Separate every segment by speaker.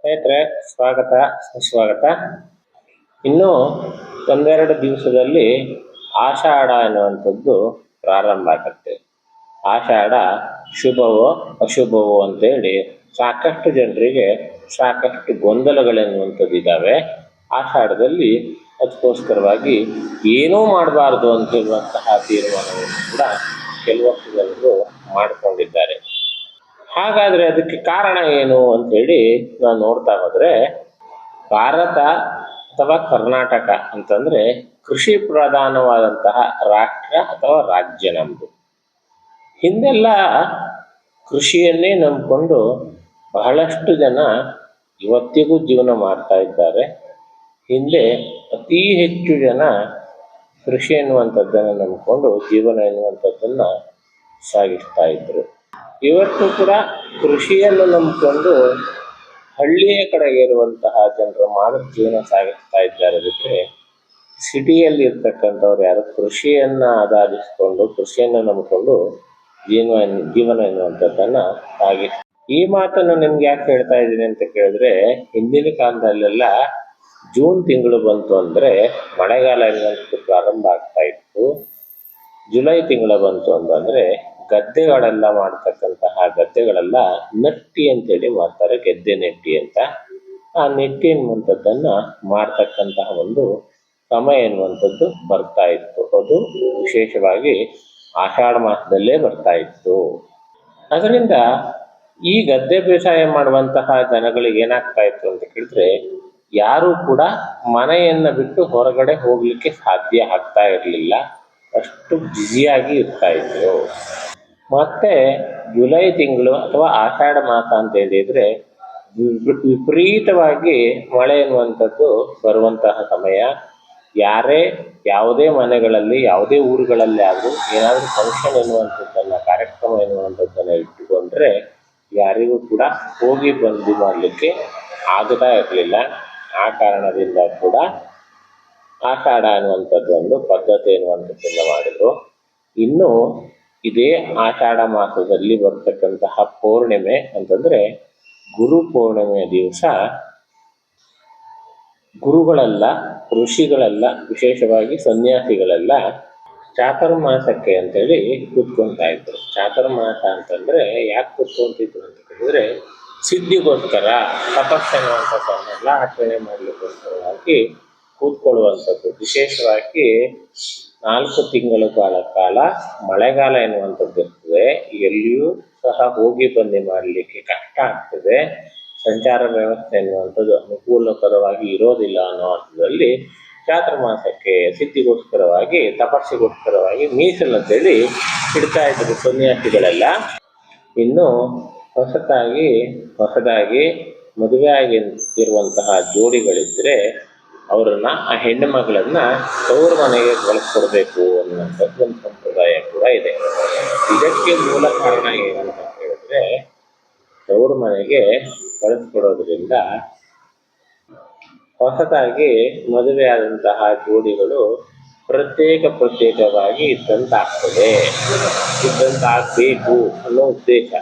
Speaker 1: ಸ್ನೇಹಿತರೆ, ಸ್ವಾಗತ, ಸುಸ್ವಾಗತ. ಇನ್ನು ಒಂದೆರಡು ದಿವಸದಲ್ಲಿ ಆಷಾಢ ಎನ್ನುವಂಥದ್ದು ಪ್ರಾರಂಭ ಆಗತ್ತೆ. ಆಷಾಢ ಶುಭವೋ ಅಶುಭವೋ ಅಂತೇಳಿ ಸಾಕಷ್ಟು ಜನರಿಗೆ ಸಾಕಷ್ಟು ಗೊಂದಲಗಳೆನ್ನುವಂಥದ್ದು ಇದ್ದಾವೆ ಆಷಾಢದಲ್ಲಿ ಅದಕ್ಕೋಸ್ಕರವಾಗಿ ಏನೂ ಮಾಡಬಾರ್ದು ಅಂತ ಹೇಳುವಂತಹ ತೀರ್ಮಾನವನ್ನು ಕೂಡ ಕೆಲವಷ್ಟು ಜನರು ಮಾಡಿಕೊಂಡಿದ್ದಾರೆ. ಹಾಗಾದ್ರೆ ಅದಕ್ಕೆ ಕಾರಣ ಏನು ಅಂತ ಹೇಳಿ ನಾವು ನೋಡ್ತಾ ಹೋದ್ರೆ, ಭಾರತ ಅಥವಾ ಕರ್ನಾಟಕ ಅಂತಂದ್ರೆ ಕೃಷಿ ಪ್ರಧಾನವಾದಂತಹ ರಾಷ್ಟ್ರ ಅಥವಾ ರಾಜ್ಯ ನಮ್ಮದು ಹಿಂದೆಲ್ಲ ಕೃಷಿಯನ್ನೇ ನಂಬಿಕೊಂಡು ಬಹಳಷ್ಟು ಜನ ಇವತ್ತಿಗೂ ಜೀವನ ಮಾಡ್ತಾ ಇದ್ದಾರೆ. ಹಿಂದೆ ಅತಿ ಹೆಚ್ಚು ಜನ ಕೃಷಿ ಎನ್ನುವಂಥದ್ದನ್ನು ನಂಬಿಕೊಂಡು ಜೀವನ ಎನ್ನುವಂಥದ್ದನ್ನು ಸಾಗಿಸ್ತಾ ಇದ್ರು. ಇವತ್ತು ಕೂಡ ಕೃಷಿಯನ್ನು ನಂಬಿಕೊಂಡು ಹಳ್ಳಿಯ ಕಡೆಗೆ ಇರುವಂತಹ ಜನರು ಮಾತ್ರ ಜೀವನ ಸಾಗಿಸ್ತಾ ಇದ್ದಾರೆ ಬಿಟ್ಟರೆ ಸಿಟಿಯಲ್ಲಿ ಇರ್ತಕ್ಕಂಥವ್ರು ಯಾರು ಕೃಷಿಯನ್ನು ಆಧರಿಸಿಕೊಂಡು, ಕೃಷಿಯನ್ನು ನಂಬಿಕೊಂಡು ಜೀವನ ಜೀವನ ಎನ್ನುವಂಥದ್ದನ್ನು ಸಾಗಿ, ಈ ಮಾತನ್ನು ನಿಮ್ಗೆ ಯಾಕೆ ಹೇಳ್ತಾ ಇದ್ದೀನಿ ಅಂತ ಕೇಳಿದ್ರೆ, ಹಿಂದಿನ ಕಾಲದಲ್ಲೆಲ್ಲ ಜೂನ್ ತಿಂಗಳು ಬಂತು ಅಂದರೆ ಮಳೆಗಾಲ ಎನ್ನುವಂಥದ್ದು ಪ್ರಾರಂಭ ಆಗ್ತಾ ಇತ್ತು. ಜುಲೈ ತಿಂಗಳು ಬಂತು ಅಂತಂದ್ರೆ ಗದ್ದೆಗಳೆಲ್ಲ ಮಾಡ್ತಕ್ಕಂತಹ ಗದ್ದೆಗಳೆಲ್ಲ ನೆಟ್ಟಿ ಅಂತೇಳಿ ಮಾಡ್ತಾರೆ, ಗೆದ್ದೆ ನೆಟ್ಟಿ ಅಂತ. ಆ ನೆಟ್ಟಿ ಎನ್ನುವಂಥದ್ದನ್ನ ಮಾಡ್ತಕ್ಕಂತಹ ಒಂದು ಸಮಯ ಎನ್ನುವಂಥದ್ದು ಬರ್ತಾ ಇತ್ತು. ಅದು ವಿಶೇಷವಾಗಿ ಆಷಾಢ ಮಾಸದಲ್ಲೇ ಬರ್ತಾ ಇತ್ತು. ಅದರಿಂದ ಈ ಗದ್ದೆ ಬೇಸಾಯ ಮಾಡುವಂತಹ ಜನಗಳಿಗೆ ಏನಾಗ್ತಾ ಇತ್ತು ಅಂತ ಕೇಳಿದ್ರೆ, ಯಾರು ಕೂಡ ಮನೆಯನ್ನ ಬಿಟ್ಟು ಹೊರಗಡೆ ಹೋಗ್ಲಿಕ್ಕೆ ಸಾಧ್ಯ ಆಗ್ತಾ ಇರಲಿಲ್ಲ. ಅಷ್ಟು ಬ್ಯುಸಿಯಾಗಿ ಇರ್ತಾ ಇದ್ರು. ಮತ್ತೆ ಜುಲೈ ತಿಂಗಳು ಅಥವಾ ಆಷಾಢ ಮಾಸ ಅಂತ ಹೇಳಿದ್ರೆ ವಿಪರೀತವಾಗಿ ಮಳೆ ಎನ್ನುವಂಥದ್ದು ಬರುವಂತಹ ಸಮಯ. ಯಾರೇ ಯಾವುದೇ ಮನೆಗಳಲ್ಲಿ, ಯಾವುದೇ ಊರುಗಳಲ್ಲಿ ಆದರೂ ಏನಾದರೂ ಫಂಕ್ಷನ್ ಎನ್ನುವಂಥದ್ದನ್ನ, ಕಾರ್ಯಕ್ರಮ ಎನ್ನುವಂಥದ್ದನ್ನ ಇಟ್ಟುಕೊಂಡ್ರೆ ಯಾರಿಗೂ ಕೂಡ ಹೋಗಿ ಬಂದು ಮಾಡಲಿಕ್ಕೆ ಆಗ್ತಾ ಇರಲಿಲ್ಲ. ಆ ಕಾರಣದಿಂದ ಕೂಡ ಆಷಾಢ ಅನ್ನುವಂಥದ್ದು ಒಂದು ಪದ್ಧತಿ ಎನ್ನುವಂಥದ್ದನ್ನ ಮಾಡಿದ್ರು. ಇನ್ನು ಇದೇ ಆಷಾಢ ಮಾಸದಲ್ಲಿ ಬರ್ತಕ್ಕಂತಹ ಪೌರ್ಣಿಮೆ ಅಂತಂದ್ರೆ ಗುರು ಪೌರ್ಣಿಮೆಯ ದಿವಸ. ಗುರುಗಳೆಲ್ಲ, ಋಷಿಗಳೆಲ್ಲ, ವಿಶೇಷವಾಗಿ ಸನ್ಯಾಸಿಗಳೆಲ್ಲ ಚಾತುರ್ಮಾಸಕ್ಕೆ ಅಂತೇಳಿ ಕೂತ್ಕೊಂತಾ ಇದ್ರು. ಚಾತುರ್ಮಾಸ ಅಂತಂದ್ರೆ ಯಾಕೆ ಕೂತ್ಕೊಂತಿದ್ರು ಅಂತ ಕೇಳಿದ್ರೆ ಸಿದ್ಧಿಗೋಸ್ಕರ ತಪಸ್ಸನ್ನುವಂಥದ್ದನ್ನೆಲ್ಲ ಆಚರಣೆ ಮಾಡಲಿಕ್ಕೋಸ್ಕರವಾಗಿ ಕೂತ್ಕೊಳ್ಳುವಂಥದ್ದು. ವಿಶೇಷವಾಗಿ ನಾಲ್ಕು ತಿಂಗಳ ಕಾಲ ಕಾಲ ಮಳೆಗಾಲ ಎನ್ನುವಂಥದ್ದು ಇರ್ತದೆ. ಎಲ್ಲಿಯೂ ಸಹ ಹೋಗಿ ಬಂದು ಮಾಡಲಿಕ್ಕೆ ಕಷ್ಟ ಆಗ್ತದೆ. ಸಂಚಾರ ವ್ಯವಸ್ಥೆ ಎನ್ನುವಂಥದ್ದು ಅನುಕೂಲಕರವಾಗಿ ಇರೋದಿಲ್ಲ ಅನ್ನೋ ಅರ್ಥದಲ್ಲಿ ಚಾತುರ್ಮಾಸಕ್ಕೆ ಸಿದ್ಧಿಗೋಸ್ಕರವಾಗಿ, ತಪಸ್ಸಿಗೋಸ್ಕರವಾಗಿ ಮೀಸಲು ಅಂತೇಳಿ ಇಡ್ತಾ ಇದ್ರು ಸನ್ಯಾಸಿಗಳೆಲ್ಲ. ಇನ್ನು ಹೊಸತಾಗಿ, ಹೊಸದಾಗಿ ಮದುವೆ ಆಗಿರುವಂತಹ ಜೋಡಿಗಳಿದ್ರೆ ಅವರನ್ನ ಆ ಹೆಣ್ಣು ಮಗಳನ್ನ ತವರು ಮನೆಗೆ ಕಳಿಸ್ಕೊಡ್ಬೇಕು ಅನ್ನುವಂಥದ್ದು ಒಂದು ಸಂಪ್ರದಾಯ ಕೂಡ ಇದೆ. ಇದಕ್ಕೆ ಮೂಲ ಕಾರಣ ಏನು ಅಂತ ಹೇಳಿದ್ರೆ, ತವರು ಮನೆಗೆ ಕಳಿಸ್ಕೊಡೋದ್ರಿಂದ ಹೊಸದಾಗಿ ಮದುವೆ ಆದಂತಹ ಜೋಡಿಗಳು ಪ್ರತ್ಯೇಕ ಪ್ರತ್ಯೇಕವಾಗಿ ಇದ್ದಂತಾಗ್ತದೆ. ಇದ್ದಂತಾಗಬೇಕು ಅನ್ನೋ ಉದ್ದೇಶ.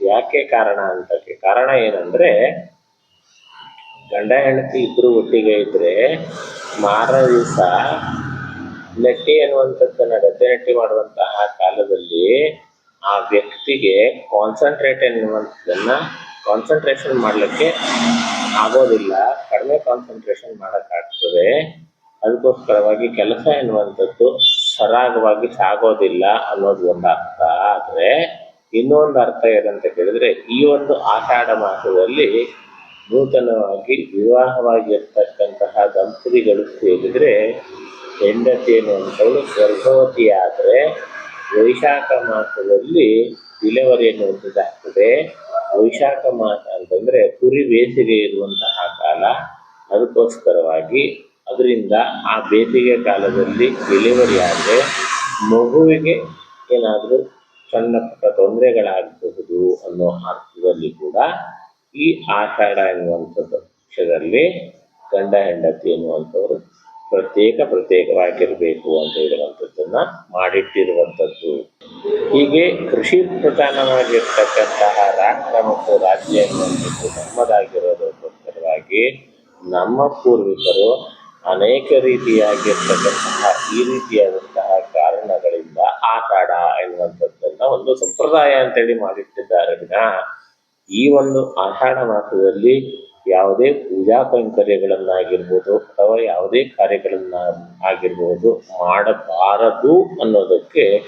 Speaker 1: ಯಾಕೆ ಕಾರಣ ಅಂತ ಕಾರಣ ಏನಂದ್ರೆ ಗಂಡ ಹೆಂಡತಿ ಇಬ್ಬರು ಒಟ್ಟಿಗೆ ಇದ್ರೆ ಮಾರ ದಿವಸ ನೆಟ್ಟಿ ಅನ್ನುವಂಥದ್ದನ್ನ ಗದ್ದೆ ನೆಟ್ಟಿ ಮಾಡುವಂತಹ ಕಾಲದಲ್ಲಿ ಆ ವ್ಯಕ್ತಿಗೆ ಕಾನ್ಸಂಟ್ರೇಟ್ ಎನ್ನುವಂಥದ್ದನ್ನ ಕಾನ್ಸಂಟ್ರೇಷನ್ ಮಾಡಲಿಕ್ಕೆ ಆಗೋದಿಲ್ಲ. ಕಡಿಮೆ ಕಾನ್ಸಂಟ್ರೇಷನ್ ಮಾಡೋಕ್ಕಾಗ್ತದೆ ಅದಕ್ಕೋಸ್ಕರವಾಗಿ ಕೆಲಸ ಎನ್ನುವಂಥದ್ದು ಸರಾಗವಾಗಿ ಸಾಗೋದಿಲ್ಲ ಅನ್ನೋದು ಒಂದು ಅರ್ಥ ಆದರೆ ಇನ್ನೊಂದು ಅರ್ಥ ಏನಂತ ಕೇಳಿದ್ರೆ, ಈ ಒಂದು ಆಷಾಢ ಮಾಸದಲ್ಲಿ ನೂತನವಾಗಿ ವಿವಾಹವಾಗಿರ್ತಕ್ಕಂತಹ ದಂಪತಿಗಳು ಸೇರಿದರೆ ಹೆಂಡತಿ ಅಂತವಳು ಗರ್ಭವತಿಯಾದರೆ ವೈಶಾಖ ಮಾಸದಲ್ಲಿ ಡಿಲೆವರಿ ಎನ್ನುವಂಥದ್ದು ಆಗ್ತದೆ ವೈಶಾಖ ಮಾಸ ಅಂತಂದರೆ ಕುರಿ ಬೇಸಿಗೆ ಇರುವಂತಹ ಕಾಲ. ಅದಕ್ಕೋಸ್ಕರವಾಗಿ ಅದರಿಂದ ಆ ಬೇಸಿಗೆ ಕಾಲದಲ್ಲಿ ಡೆಲಿವರಿ ಆದರೆ ಮಗುವಿಗೆ ಏನಾದರೂ ಸಣ್ಣ ಪುಟ್ಟ ತೊಂದರೆಗಳಾಗಬಹುದು ಅನ್ನೋ ಅರ್ಥದಲ್ಲಿ ಕೂಡ ಈ ಆಷಾಢ ಎನ್ನುವಂಥದ್ದು. ಪಕ್ಷದಲ್ಲಿ ಗಂಡ, ಹೆಂಡತಿ ಎನ್ನುವಂಥವ್ರು ಪ್ರತ್ಯೇಕ ಪ್ರತ್ಯೇಕವಾಗಿರಬೇಕು ಅಂತ ಹೇಳುವಂಥದ್ದನ್ನ ಮಾಡಿಟ್ಟಿರುವಂಥದ್ದು. ಹೀಗೆ ಕೃಷಿ ಪ್ರಧಾನವಾಗಿರ್ತಕ್ಕಂತಹ ರಾಷ್ಟ್ರ ಮತ್ತು ರಾಜ್ಯ ಎನ್ನುವಂಥದ್ದು ನಮ್ಮದಾಗಿರೋದಕ್ಕೋಸ್ಕರವಾಗಿ ನಮ್ಮ ಪೂರ್ವಿಕರು ಅನೇಕ ರೀತಿಯಾಗಿರ್ತಕ್ಕಂತಹ ಈ ರೀತಿಯಾದಂತಹ ಕಾರಣಗಳಿಂದ ಆಟಾಡ ಎನ್ನುವಂಥದ್ದನ್ನ ಒಂದು ಸಂಪ್ರದಾಯ ಅಂತೇಳಿ ಮಾಡಿಟ್ಟಿದ್ದಾರೆ ವಿನಃ ಈ ಒಂದು ಆಷಾಢ ಮಾಸದಲ್ಲಿ ಯಾವುದೇ ಪೂಜಾ ಕೈಂಕರ್ಯಗಳನ್ನಾಗಿರ್ಬೋದು ಅಥವಾ ಯಾವುದೇ ಕಾರ್ಯಗಳನ್ನ ಆಗಿರ್ಬೋದು ಮಾಡಬಾರದು ಅನ್ನೋದಕ್ಕೆ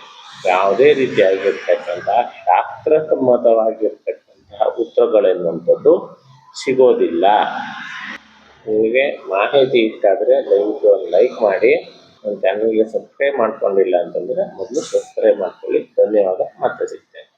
Speaker 1: ಯಾವುದೇ ರೀತಿಯಾಗಿರ್ತಕ್ಕಂತಹ ಶಾಸ್ತ್ರಸಮ್ಮತವಾಗಿರ್ತಕ್ಕಂತಹ ಉತ್ತರಗಳೆನ್ನುವಂಥದ್ದು ಸಿಗೋದಿಲ್ಲ. ನಿಮಗೆ ಮಾಹಿತಿ ಇಷ್ಟ ಆದರೆ ದಯವಿಟ್ಟು ಒಂದು ಲೈಕ್ ಮಾಡಿ ನನ್ನ ಚಾನಲ್ಗೆ ಸಬ್ಸ್ಕ್ರೈಬ್ ಮಾಡ್ಕೊಂಡಿಲ್ಲ ಅಂತಂದರೆ ಮೊದಲು ಸಬ್ಸ್ಕ್ರೈಬ್ ಮಾಡ್ಕೊಳ್ಳಿ. ಧನ್ಯವಾದ. ಮತ್ತೆ ಸಿಗ್ತೇನೆ.